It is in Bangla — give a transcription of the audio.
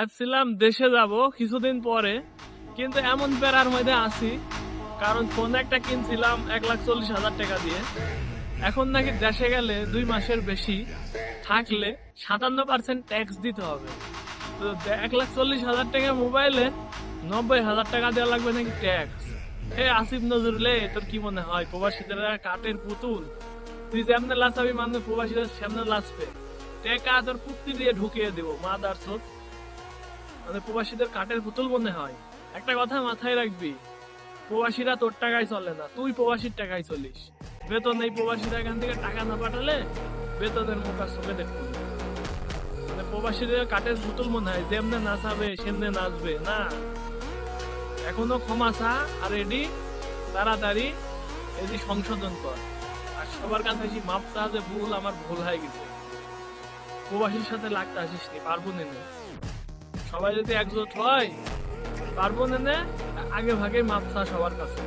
ভাবছিলাম দেশে যাব কিছুদিন পরে। কিন্তু এমন প্যারার মধ্যে আছি, কারণ ফোন একটা কিনছিলাম এক লাখ চল্লিশ হাজার টাকা দিয়ে। এখন নাকি দেশে গেলে দুই মাসের বেশি থাকলে সাতান্ন পার্সেন্ট ট্যাক্স দিতে হবে। তো এক লাখ চল্লিশ হাজার টাকা মোবাইলে নব্বই হাজার টাকা দেওয়া লাগবে নাকি ট্যাক্স হে আসিফ নজরুলে তোর কি মনে হয়? প্রবাসীদের কাঠের পুতুল? তুই যেমন লাচাবি মানে প্রবাসীদের সামনে লাচবে টেকা তোর কুত্তি দিয়ে ঢুকিয়ে দেবো মা দার মানে প্রবাসীদের কাঠের পুতুল মনে হয়। একটা কথা মাথায় রাখবি, প্রবাসীরা তোর টাকায় চলে না, তুই প্রবাসীর টাকায় চলিস। বেতন এই প্রবাসীরা এখান থেকে টাকা না পাঠালে বেতনের মুখ আর চোখে মানে প্রবাসীদের কাঠের পুতুল মনে হয়, যেমনে নাচাবে, সেমনে নাচবে, না। এখনও ক্ষমা চা আর এডি, তাড়াতাড়ি এডি সংশোধন কর। আর সবার কাছে এসে মাপ চা যে ভুল, আমার ভুল হয়ে গেছে। প্রবাসীর সাথে লাগতে আসিস নি পারব নেনে সবাই যদি একজোট হয় পারব না আগে ভাগে মাপ চা সবার কাছে।